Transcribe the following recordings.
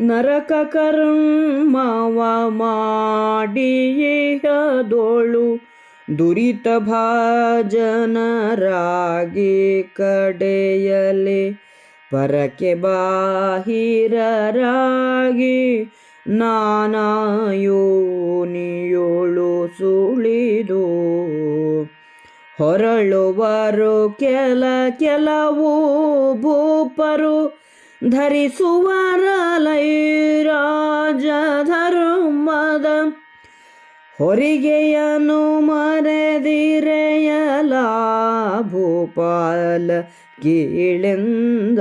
ನರಕ ಕರ್ಮವ ಮಾಡಿಯದೋಳು ದುರಿತ ಭಾಜನರಾಗಿ ಕಡೆಯಲೆ ಪರಕೆ ಬಾಹಿರರಾಗಿ ನಾನಾಯೋನಿಯೋಳು ಸುಳಿದು. ಹೊರಳುವರು ಕೆಲ ಕೆಲವು ಭೂಪರು ಧರಿಸುವರಲೈ ರಾಜಧರ್ಮದ ಹೊರಿಗೆಯನು ಮರೆದಿರೆಯಲ ಭೂಪಾಲ ಕೀಳಿಂದ.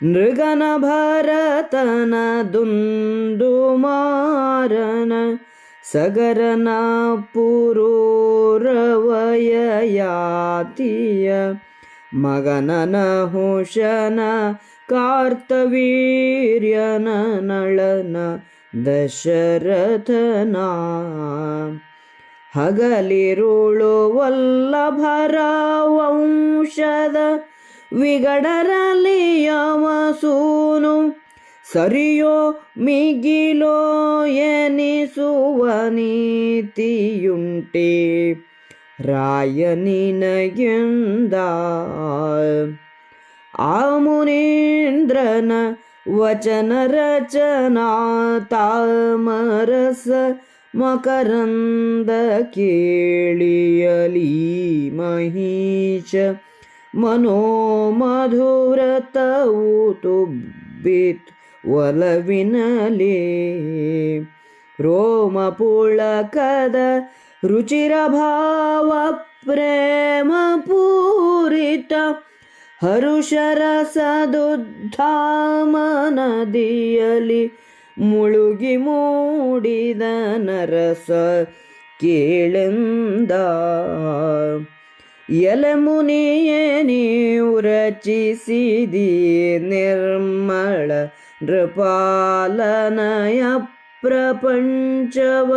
ನೃಗನ ಭರತನ ದುಂದು ಮಾರನ ಸಗರನ ಪುರೂರವಯಯಾತಿಯ ಮಗನನ ಹುಷನ ಕಾರ್ತವೀರ್ಯನ ನಳನ ದಶರಥನ. ಹಗಲಿರುಳು ವಲ್ಲಭರ ವಂಶದ ವಿಗಡರಲಿಯವಸೂನು ಸರಿಯೋ ಮಿಗಿಲೋ ಎನಿಸುವ ನೀತಿಯುಂಟೆ. ರಾಯನಿನಗೆಂದ ಆ ಮುನೀಂದ್ರನ ವಚನ ರಚನಾ ತಾಮರಸ ಮಕರಂದ ಕೇಳಿಯಲಿ ಮಹೀಶ ಮನೋಮಧುರತವು ತುಬ್ಬಿತ್ ಒಲವಿನಲೇ ರೋಮ ಪುಳಕದ ರುಚಿರ ಭಾವ ಪ್ರೇಮ ಪೂರಿತ ಹರುಷರಸದುದ್ಧಾಮ ನದಿಯಲಿ ಮುಳುಗಿ ಮೂಡಿದ ನರಸ ಕೇಳೆಂದ. ಎಲೆ ಮುನಿಯೇ ನೀವು ರಚಿಸಿದಿ ನಿರ್ಮಳ ನೃಪಾಲನಯ ಪ್ರಪಂಚವ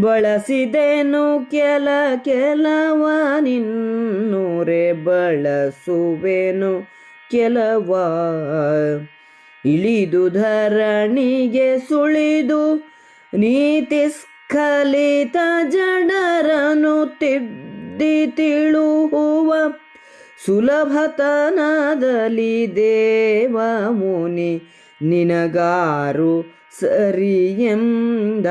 ಬಳಸಿದೆನು ಕೆಲ ಕೆಲವ ನಿನ್ನೂರೆ ಬಳಸುವೆನು ಕೆಲವ. ಇಳಿದು ಧರಣಿಗೆ ಸುಳಿದು ನೀತಿ ಸ್ಖಲಿತ ಜಡರನು ತಿದ್ದಿ ತಿಳುಹುವ ಸುಲಭತನದಲ್ಲಿ ದೇವ ಮುನಿ ನಿನಗಾರು ಸರಿಯೆಂದ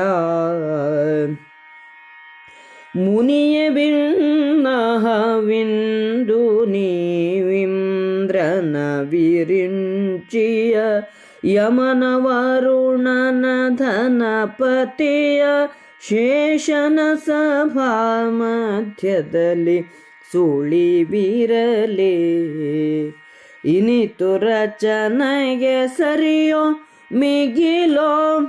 ಮುನಿಯ ಬಿನ್ನಹವಿಂದು ನೀವಿಂದ್ರನ ವಿರಿಂಚಿಯ ಯಮನ ವರುಣನ ಧನಪತಿಯ ಶೇಷನ ಸಭಾ ಮಧ್ಯದಲ್ಲಿ ಸುಳಿವಿರಲಿ ಇನಿತು ರಚನೆಗೆ ಸರಿಯೋ ಮಿಗಿಲೋ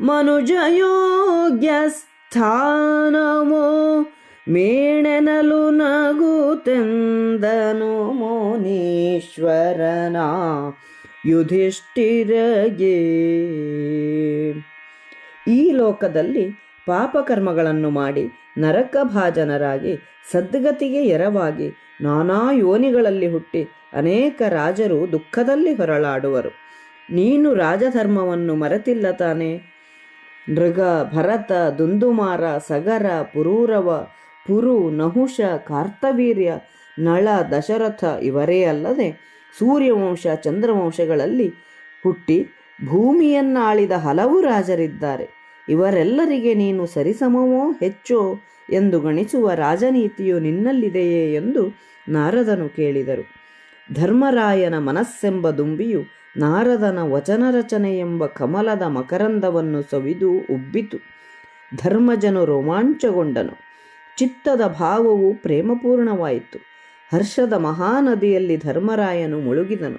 ಮನುಜಯೋಗ್ಯ ಸ್ಥಾನಮೋ ಮೇಣನಲು ನಗುತೆಂದನು ಮುನೀಶ್ವರನ ಯುಧಿಷ್ಠಿರಗೆ. ಈ ಲೋಕದಲ್ಲಿ ಪಾಪಕರ್ಮಗಳನ್ನು ಮಾಡಿ ನರಕ ಭಾಜನರಾಗಿ ಸದ್ಗತಿಗೆ ಎರವಾಗಿ ನಾನಾ ಯೋನಿಗಳಲ್ಲಿ ಹುಟ್ಟಿ ಅನೇಕ ರಾಜರು ದುಃಖದಲ್ಲಿ ಹೊರಳಾಡುವರು. ನೀನು ರಾಜಧರ್ಮವನ್ನು ಮರೆತಿಲ್ಲ ತಾನೆ. ನೃಗ ಭರತ, ದುಂದುಮಾರ, ಸಗರ, ಪುರೂರವ, ಪುರು, ನಹುಷ, ಕಾರ್ತವೀರ್ಯ, ನಳ, ದಶರಥ ಇವರೇ ಅಲ್ಲದೆ ಸೂರ್ಯವಂಶ, ಚಂದ್ರವಂಶಗಳಲ್ಲಿ ಹುಟ್ಟಿ ಭೂಮಿಯನ್ನಾಳಿದ ಹಲವು ರಾಜರಿದ್ದಾರೆ. ಇವರೆಲ್ಲರಿಗೆ ನೀನು ಸರಿಸಮವೋ ಹೆಚ್ಚೋ ಎಂದು ಗಣಿಸುವ ರಾಜನೀತಿಯು ನಿನ್ನಲ್ಲಿದೆಯೇ ಎಂದು ನಾರದನು ಕೇಳಿದರು. ಧರ್ಮರಾಯನ ಮನಸ್ಸೆಂಬ ದುಂಬಿಯು ನಾರದನ ವಚನ ರಚನೆ ಎಂಬ ಕಮಲದ ಮಕರಂದವನ್ನು ಸವಿದು ಉಬ್ಬಿತು. ಧರ್ಮಜನು ರೋಮಾಂಚಗೊಂಡನು. ಚಿತ್ತದ ಭಾವವು ಪ್ರೇಮಪೂರ್ಣವಾಯಿತು. ಹರ್ಷದ ಮಹಾನದಿಯಲ್ಲಿ ಧರ್ಮರಾಯನು ಮುಳುಗಿದನು.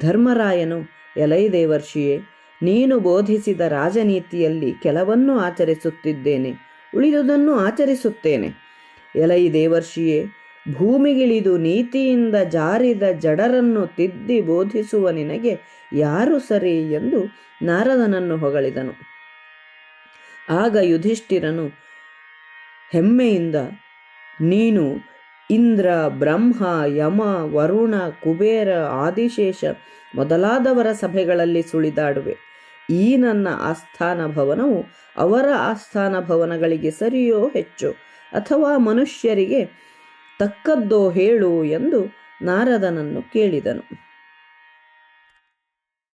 ಧರ್ಮರಾಯನು, ಎಲೈ ದೇವರ್ಷಿಯೇ ನೀನು ಬೋಧಿಸಿದ ರಾಜನೀತಿಯಲ್ಲಿ ಕೆಲವನ್ನು ಆಚರಿಸುತ್ತಿದ್ದೇನೆ, ಉಳಿದುದನ್ನು ಆಚರಿಸುತ್ತೇನೆ. ಎಲೈ ದೇವರ್ಷಿಯೇ, ಭೂಮಿಗಿಳಿದು ನೀತಿಯಿಂದ ಜಾರಿದ ಜಡರನ್ನು ತಿದ್ದಿ ಬೋಧಿಸುವ ನಿನಗೆ ಯಾರು ಸರಿ ಎಂದು ನಾರದನನ್ನು ಹೊಗಳಿದನು. ಆಗ ಯುಧಿಷ್ಠಿರನು, ಹೆಮ್ಮೆಯಿಂದ, ನೀನು ಇಂದ್ರ, ಬ್ರಹ್ಮ, ಯಮ, ವರುಣ, ಕುಬೇರ, ಆದಿಶೇಷ ಮೊದಲಾದವರ ಸಭೆಗಳಲ್ಲಿ ಸುಳಿದಾಡುವೆ. ಈ ನನ್ನ ಆಸ್ಥಾನ ಭವನವು ಅವರ ಆಸ್ಥಾನ ಭವನಗಳಿಗೆ ಸರಿಯೋ ಹೆಚ್ಚು ಅಥವಾ ಮನುಷ್ಯರಿಗೆ ತಕ್ಕದ್ದೋ ಹೇಳು ಎಂದು ನಾರದನನ್ನು ಕೇಳಿದನು.